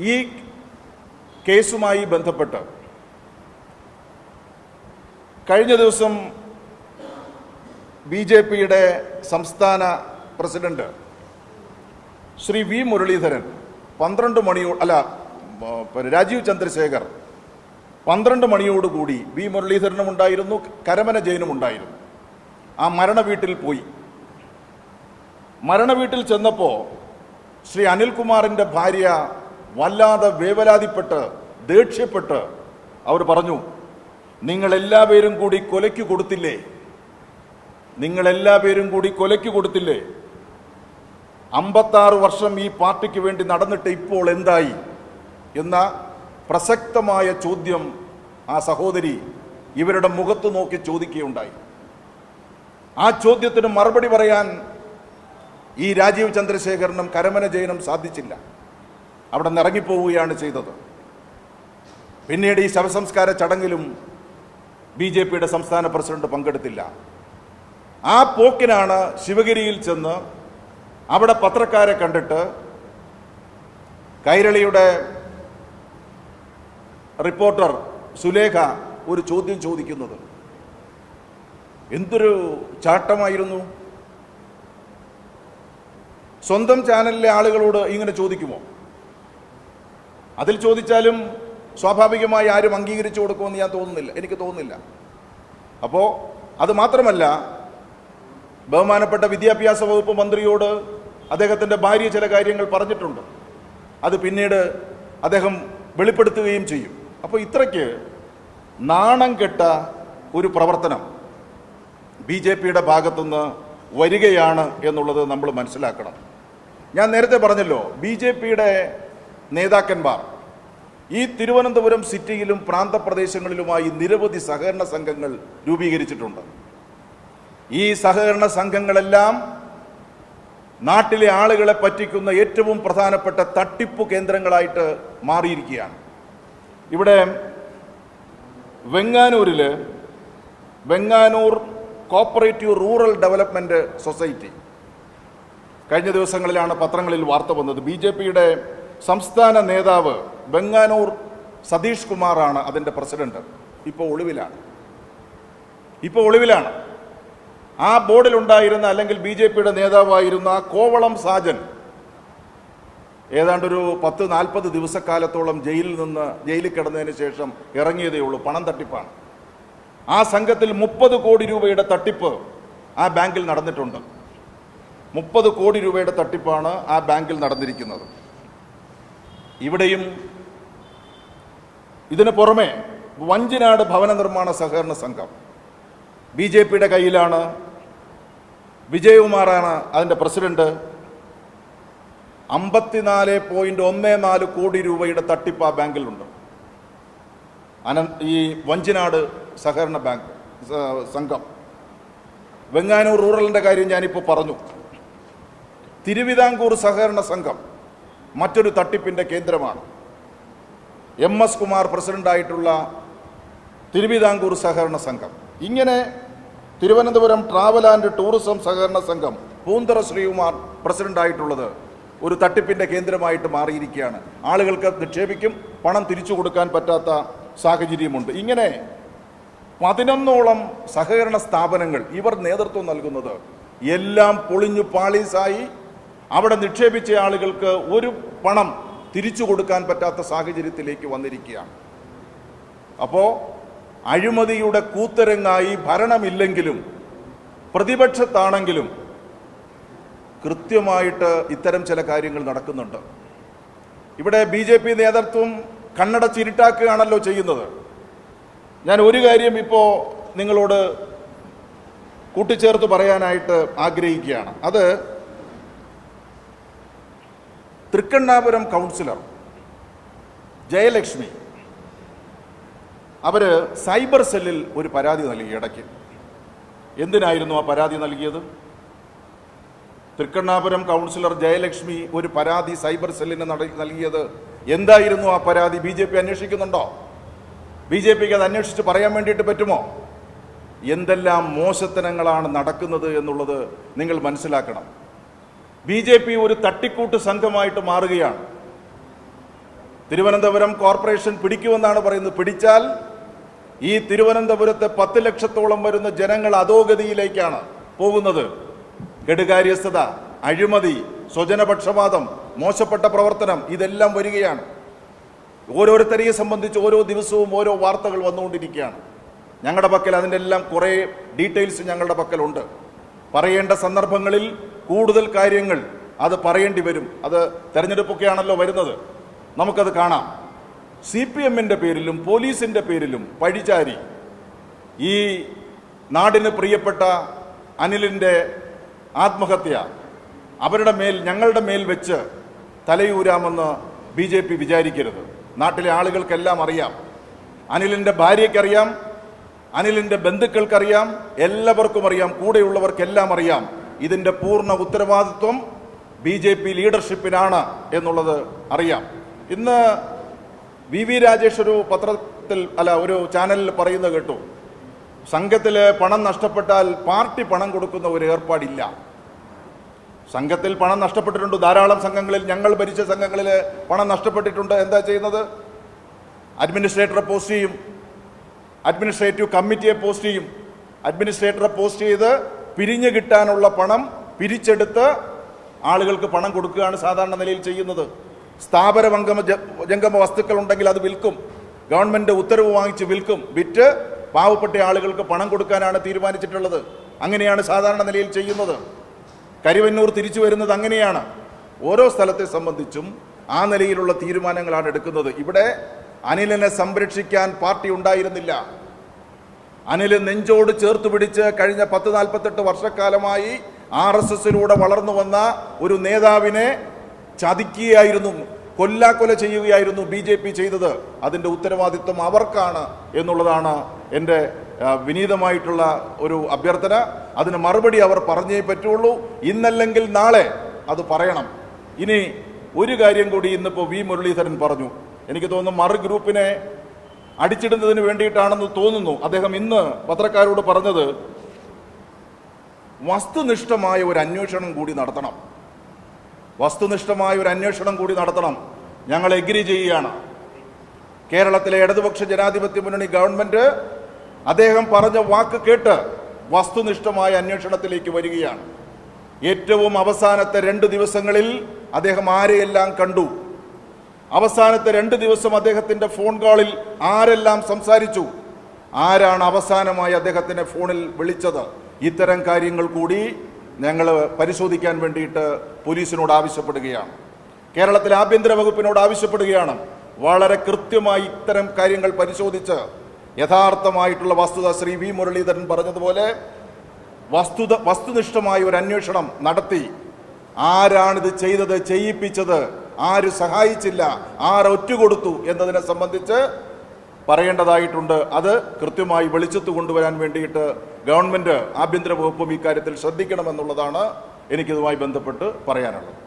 ഈ കേസുമായി ബന്ധപ്പെട്ട് കഴിഞ്ഞ ദിവസം ബി ജെ പിയുടെ സംസ്ഥാന പ്രസിഡന്റ് ശ്രീ വി മുരളീധരൻ പന്ത്രണ്ട് മണിയോ അല്ല രാജീവ് ചന്ദ്രശേഖർ പന്ത്രണ്ട് മണിയോടുകൂടി വി മുരളീധരനും ഉണ്ടായിരുന്നു കരമന ജയനും ഉണ്ടായിരുന്നു. ആ മരണ വീട്ടിൽ പോയി. മരണവീട്ടിൽ ചെന്നപ്പോൾ ശ്രീ അനിൽകുമാറിന്റെ ഭാര്യ വല്ലാതെ വേവലാതിപ്പെട്ട് ദേഷ്യപ്പെട്ട് അവർ പറഞ്ഞു നിങ്ങളെല്ലാവരും കൂടി കൊലയ്ക്ക് കൊടുത്തില്ലേ? നിങ്ങളെല്ലാവരും കൂടി കൊലയ്ക്ക് കൊടുത്തില്ലേ? അമ്പത്താറ് വർഷം ഈ പാർട്ടിക്ക് വേണ്ടി നടന്നിട്ട് ഇപ്പോൾ എന്തായി? എന്ന പ്രസക്തമായ ചോദ്യം ആ സഹോദരി ഇവരുടെ മുഖത്ത് നോക്കി ചോദിക്കുകയുണ്ടായി. ആ ചോദ്യത്തിന് മറുപടി പറയാൻ ഈ രാജീവ് ചന്ദ്രശേഖരനും കരമന ജയനും സാധിച്ചില്ല. അവിടെ നിന്ന് ഇറങ്ങിപ്പോവുകയാണ് ചെയ്തത്. പിന്നീട് ഈ ശവസംസ്കാര ചടങ്ങിലും ബി ജെ പിയുടെ സംസ്ഥാന പ്രസിഡന്റ് പങ്കെടുത്തില്ല. ആ പോക്കിനാണ് ശിവഗിരിയിൽ ചെന്ന് അവിടെ പത്രക്കാരെ കണ്ടിട്ട് കൈരളിയുടെ റിപ്പോർട്ടർ സുലേഖ ഒരു ചോദ്യം ചോദിക്കുന്നത്. എന്തൊരു ചാട്ടമായിരുന്നു? സ്വന്തം ചാനലിലെ ആളുകളോട് ഇങ്ങനെ ചോദിക്കുമോ? അതിൽ ചോദിച്ചാലും സ്വാഭാവികമായി ആരും അംഗീകരിച്ചു കൊടുക്കുമെന്ന് ഞാൻ തോന്നുന്നില്ല. എനിക്ക് തോന്നുന്നില്ല. അപ്പോൾ അത് മാത്രമല്ല ബഹുമാനപ്പെട്ട വിദ്യാഭ്യാസ വകുപ്പ് മന്ത്രിയോട് അദ്ദേഹത്തിന്റെ ഭാര്യ ചില കാര്യങ്ങൾ പറഞ്ഞിട്ടുണ്ട്. അത് പിന്നീട് അദ്ദേഹം വെളിപ്പെടുത്തുകയും ചെയ്യും. അപ്പോൾ ഇത്രയ്ക്ക് നാണം കെട്ട ഒരു പ്രവർത്തനം ബി ജെ പിയുടെ ഭാഗത്തുനിന്ന് വരികയാണ് എന്നുള്ളത് നമ്മൾ മനസ്സിലാക്കണം. ഞാൻ നേരത്തെ പറഞ്ഞല്ലോ ബി ജെ പിയുടെ നേതാക്കന്മാർ. ഈ തിരുവനന്തപുരം സിറ്റിയിലും പ്രാന്തപ്രദേശങ്ങളിലുമായി നിരവധി സഹകരണ സംഘങ്ങൾ രൂപീകരിച്ചിട്ടുണ്ട്. ഈ സഹകരണ സംഘങ്ങളെല്ലാം നാട്ടിലെ ആളുകളെ പറ്റിക്കുന്ന ഏറ്റവും പ്രധാനപ്പെട്ട തട്ടിപ്പ് കേന്ദ്രങ്ങളായിട്ട് മാറിയിരിക്കുകയാണ്. ഇവിടെ വെങ്ങാനൂരിൽ Venganoor cooperative rural development society. കഴിഞ്ഞ ദിവസങ്ങളിലാണ് പത്രങ്ങളിൽ വാർത്ത വന്നത്. ബി ജെ പിയുടെ സംസ്ഥാന നേതാവ് ബംഗാനൂർ സതീഷ് കുമാറാണ് അതിന്റെ പ്രസിഡന്റ്. ഇപ്പോൾ ഒളിവിലാണ്. ഇപ്പോൾ ഒളിവിലാണ്. ആ ബോർഡിലുണ്ടായിരുന്ന അല്ലെങ്കിൽ ബി ജെ പിയുടെ നേതാവായിരുന്ന കോവളം സാജൻ ഏതാണ്ടൊരു പത്ത് നാൽപ്പത് ദിവസക്കാലത്തോളം ജയിലിൽ നിന്ന് ജയിലിൽ കിടന്നതിന് ശേഷം ഇറങ്ങിയതേ ഉള്ളൂ. പണം തട്ടിപ്പാണ്. ആ സംഘത്തിൽ മുപ്പത് കോടി രൂപയുടെ തട്ടിപ്പ് ആ ബാങ്കിൽ നടന്നിട്ടുണ്ട്. മുപ്പത് കോടി രൂപയുടെ തട്ടിപ്പാണ് ആ ബാങ്കിൽ നടന്നിരിക്കുന്നത്. ഇവിടെയും ഇതിന് പുറമെ വഞ്ചിനാട് ഭവന നിർമ്മാണ സഹകരണ സംഘം ബി ജെ പിയുടെ കയ്യിലാണ്. വിജയകുമാറാണ് അതിന്റെ പ്രസിഡന്റ്. അമ്പത്തിനാല് പോയിന്റ് ഒന്ന് നാല് കോടി രൂപയുടെ തട്ടിപ്പ് ആ ബാങ്കിലുണ്ട്. അന ഈ വഞ്ചിനാട് സഹകരണ ബാങ്ക് സംഘം. വെങ്ങാനൂർ റൂറലിന്റെ കാര്യം ഞാനിപ്പോൾ പറഞ്ഞു. തിരുവിതാംകൂർ സഹകരണ സംഘം മറ്റൊരു തട്ടിപ്പിന്റെ കേന്ദ്രമാണ്. എം എസ് കുമാർ പ്രസിഡന്റായിട്ടുള്ള തിരുവിതാംകൂർ സഹകരണ സംഘം. ഇങ്ങനെ തിരുവനന്തപുരം ട്രാവൽ ആൻഡ് ടൂറിസം സഹകരണ സംഘം പൂന്തറ ശ്രീകുമാർ പ്രസിഡന്റായിട്ടുള്ളത് ഒരു തട്ടിപ്പിന്റെ കേന്ദ്രമായിട്ട് മാറിയിരിക്കുകയാണ്. ആളുകൾക്ക് നിക്ഷേപിക്കും പണം തിരിച്ചു കൊടുക്കാൻ പറ്റാത്ത സാഹചര്യമുണ്ട്. ഇങ്ങനെ പതിനൊന്നോളം സഹകരണ സ്ഥാപനങ്ങൾ ഇവർ നേതൃത്വം നൽകുന്നത് എല്ലാം പൊളിഞ്ഞു പാളീസായി അവിടെ നിക്ഷേപിച്ച ആളുകൾക്ക് ഒരു പണം തിരിച്ചു കൊടുക്കാൻ പറ്റാത്ത സാഹചര്യത്തിലേക്ക് വന്നിരിക്കുകയാണ്. അപ്പോൾ അഴിമതിയുടെ കൂത്തരങ്ങായി ഭരണമില്ലെങ്കിലും പ്രതിപക്ഷത്താണെങ്കിലും കൃത്യമായിട്ട് ഇത്തരം ചില കാര്യങ്ങൾ നടക്കുന്നുണ്ട്. ഇവിടെ ബി ജെ പി നേതൃത്വം കണ്ണട ചിരിട്ടാക്കുകയാണല്ലോ ചെയ്യുന്നത്. ഞാൻ ഒരു കാര്യം ഇപ്പോൾ നിങ്ങളോട് കൂട്ടിച്ചേർത്ത് പറയാനായിട്ട് ആഗ്രഹിക്കുകയാണ്. അത് തൃക്കണ്ണാപുരം കൗൺസിലർ ജയലക്ഷ്മി. അവർ സൈബർ സെല്ലിൽ ഒരു പരാതി നൽകി ഇടയ്ക്ക്. എന്തിനായിരുന്നു ആ പരാതി നൽകിയത്? തൃക്കണ്ണാപുരം കൗൺസിലർ ജയലക്ഷ്മി ഒരു പരാതി സൈബർ സെല്ലിന് നൽകിയത് എന്തായിരുന്നു ആ പരാതി? ബി ജെ പി അന്വേഷിക്കുന്നുണ്ടോ? ബി ജെ പിക്ക് അത് അന്വേഷിച്ച് പറയാൻ വേണ്ടിയിട്ട് പറ്റുമോ? എന്തെല്ലാം മോശത്തനങ്ങളാണ് നടക്കുന്നത് എന്നുള്ളത് നിങ്ങൾ മനസ്സിലാക്കണം. ബി ജെ പി ഒരു തട്ടിക്കൂട്ട് സംഘമായിട്ട് മാറുകയാണ്. തിരുവനന്തപുരം കോർപ്പറേഷൻ പിടിക്കുമെന്നാണ് പറയുന്നത്. പിടിച്ചാൽ ഈ തിരുവനന്തപുരത്തെ പത്ത് ലക്ഷത്തോളം വരുന്ന ജനങ്ങൾ അധോഗതിയിലേക്കാണ് പോകുന്നത്. കെടുകാര്യസ്ഥത അഴിമതി സ്വജനപക്ഷപാതം മോശപ്പെട്ട പ്രവർത്തനം ഇതെല്ലാം വരികയാണ്. ഓരോരുത്തരെയും സംബന്ധിച്ച് ഓരോ ദിവസവും ഓരോ വാർത്തകൾ വന്നുകൊണ്ടിരിക്കുകയാണ്. ഞങ്ങളുടെ പക്കൽ അതിന്റെ എല്ലാം കുറേ ഡീറ്റെയിൽസ് ഞങ്ങളുടെ പക്കലുണ്ട്. പറയേണ്ട സന്ദർഭങ്ങളിൽ കൂടുതൽ കാര്യങ്ങൾ അത് പറയേണ്ടി വരും. അത് തെരഞ്ഞെടുപ്പൊക്കെയാണല്ലോ വരുന്നത്. നമുക്കത് കാണാം. സി പി എമ്മിന്റെ പേരിലും പോലീസിന്റെ പേരിലും പഴിചാരി ഈ നാടിന് പ്രിയപ്പെട്ട അനിലിന്റെ ആത്മഹത്യ അവരുടെ മേൽ ഞങ്ങളുടെ മേൽ വെച്ച് തലയൂരാമെന്ന് ബി ജെ പി വിചാരിക്കരുത്. നാട്ടിലെ ആളുകൾക്കെല്ലാം അറിയാം. അനിലിന്റെ ഭാര്യയ്ക്കറിയാം. അനിലിന്റെ ബന്ധുക്കൾക്കറിയാം. എല്ലാവർക്കും അറിയാം. കൂടെയുള്ളവർക്കെല്ലാം അറിയാം. ഇതിന്റെ പൂർണ ഉത്തരവാദിത്വം ബി ജെ പി ലീഡർഷിപ്പിനാണ് എന്നുള്ളത് അറിയാം. ഇന്ന് വി വി രാജേഷ് ഒരു പത്രത്തിൽ അല്ല ഒരു ചാനലിൽ പറയുന്നത് കേട്ടു. സംഘത്തിൽ പണം നഷ്ടപ്പെട്ടാൽ പാർട്ടി പണം കൊടുക്കുന്ന ഒരു ഏർപ്പാടില്ല. സംഘത്തിൽ പണം നഷ്ടപ്പെട്ടിട്ടുണ്ട്. ധാരാളം സംഘങ്ങളിൽ ഞങ്ങൾ ഭരിച്ച സംഘങ്ങളിൽ പണം നഷ്ടപ്പെട്ടിട്ടുണ്ട്. എന്താ ചെയ്യുന്നത്? അഡ്മിനിസ്ട്രേറ്ററെ പോസ്റ്റ് ചെയ്യും. അഡ്മിനിസ്ട്രേറ്റീവ് കമ്മിറ്റിയെ പോസ്റ്റ് ചെയ്യും. അഡ്മിനിസ്ട്രേറ്ററെ പോസ്റ്റ് ചെയ്ത് പിരിഞ്ഞു കിട്ടാനുള്ള പണം പിരിച്ചെടുത്ത് ആളുകൾക്ക് പണം കൊടുക്കുകയാണ് സാധാരണ നിലയിൽ ചെയ്യുന്നത്. സ്ഥാപന വംഗമ ജംഗമ വസ്തുക്കൾ ഉണ്ടെങ്കിൽ അത് വിൽക്കും. ഗവൺമെന്റ് ഉത്തരവ് വാങ്ങിച്ച് വിൽക്കും. വിറ്റ് പാവപ്പെട്ട ആളുകൾക്ക് പണം കൊടുക്കാനാണ് തീരുമാനിച്ചിട്ടുള്ളത്. അങ്ങനെയാണ് സാധാരണ നിലയിൽ ചെയ്യുന്നത്. കരിവന്നൂർ തിരിച്ചു വരുന്നത് അങ്ങനെയാണ്. ഓരോ സ്ഥലത്തെ സംബന്ധിച്ചും ആ നിലയിലുള്ള തീരുമാനങ്ങളാണ് എടുക്കുന്നത്. ഇവിടെ അനിലിനെ സംരക്ഷിക്കാൻ പാർട്ടി ഉണ്ടായിരുന്നില്ല. അനിൽ നെഞ്ചോട് ചേർത്ത് പിടിച്ച് കഴിഞ്ഞ പത്ത് നാൽപ്പത്തെട്ട് വർഷക്കാലമായി ആർ എസ് എസിലൂടെ വളർന്നു വന്ന ഒരു നേതാവിനെ ചതിക്കുകയായിരുന്നു കൊല്ലാക്കൊല ചെയ്യുകയായിരുന്നു ബി ജെ പി ചെയ്തത്. അതിന്റെ ഉത്തരവാദിത്വം അവർക്കാണ് എന്നുള്ളതാണ് എന്റെ വിനീതമായിട്ടുള്ള ഒരു അഭ്യർത്ഥന. അതിന് മറുപടി അവർ പറഞ്ഞേ പറ്റുള്ളൂ. ഇന്നല്ലെങ്കിൽ നാളെ അത് പറയണം. ഇനി ഒരു കാര്യം കൂടി ഇന്നിപ്പോൾ വി മുരളീധരൻ പറഞ്ഞു. എനിക്ക് തോന്നുന്നു മറു ഗ്രൂപ്പിനെ അടിച്ചിടുന്നതിന് വേണ്ടിയിട്ടാണെന്ന് തോന്നുന്നു. അദ്ദേഹം ഇന്ന് പത്രക്കാരോട് പറഞ്ഞത് വസ്തുനിഷ്ഠമായ ഒരു അന്വേഷണം കൂടി നടത്തണം. വസ്തുനിഷ്ഠമായ ഒരു അന്വേഷണം കൂടി നടത്തണം. ഞങ്ങൾ എഗ്രി ചെയ്യുകയാണ്. കേരളത്തിലെ ഇടതുപക്ഷ ജനാധിപത്യ മുന്നണി ഗവൺമെന്റ് അദ്ദേഹം പറഞ്ഞ വാക്ക് കേട്ട് വസ്തുനിഷ്ഠമായ അന്വേഷണത്തിലേക്ക് വരികയാണ്. ഏറ്റവും അവസാനത്തെ രണ്ട് ദിവസങ്ങളിൽ അദ്ദേഹം ആരെയെല്ലാം കണ്ടു? അവസാനത്തെ രണ്ട് ദിവസം അദ്ദേഹത്തിന്റെ ഫോൺ കോളിൽ ആരെല്ലാം സംസാരിച്ചു? ആരാണ് അവസാനമായി അദ്ദേഹത്തിന്റെ ഫോണിൽ വിളിച്ചത്? ഇത്തരം കാര്യങ്ങൾ കൂടി ഞങ്ങൾ പരിശോധിക്കാൻ വേണ്ടിയിട്ട് പോലീസിനോട് ആവശ്യപ്പെടുകയാണ്. കേരളത്തിലെ ആഭ്യന്തര വകുപ്പിനോട് ആവശ്യപ്പെടുകയാണ്. വളരെ കൃത്യമായി ഇത്തരം കാര്യങ്ങൾ പരിശോധിച്ച് യഥാർത്ഥമായിട്ടുള്ള വസ്തുത ശ്രീ വി മുരളീധരൻ പറഞ്ഞതുപോലെ വസ്തുത വസ്തുനിഷ്ഠമായ ഒരു അന്വേഷണം നടത്തി. ആരാണിത് ചെയ്തത് ചെയ്യിപ്പിച്ചത് ആര് സഹായിച്ചില്ല ആര് ഒറ്റുകൊടുത്തു എന്നതിനെ സംബന്ധിച്ച് പറയേണ്ടതായിട്ടുണ്ട്. അത് കൃത്യമായി വെളിച്ചത്ത് കൊണ്ടുവരാൻ വേണ്ടിയിട്ട് ഗവൺമെന്റ് ആഭ്യന്തര വകുപ്പും ഇക്കാര്യത്തിൽ ശ്രദ്ധിക്കണമെന്നുള്ളതാണ് എനിക്കിതുമായി ബന്ധപ്പെട്ട് പറയാനുള്ളത്.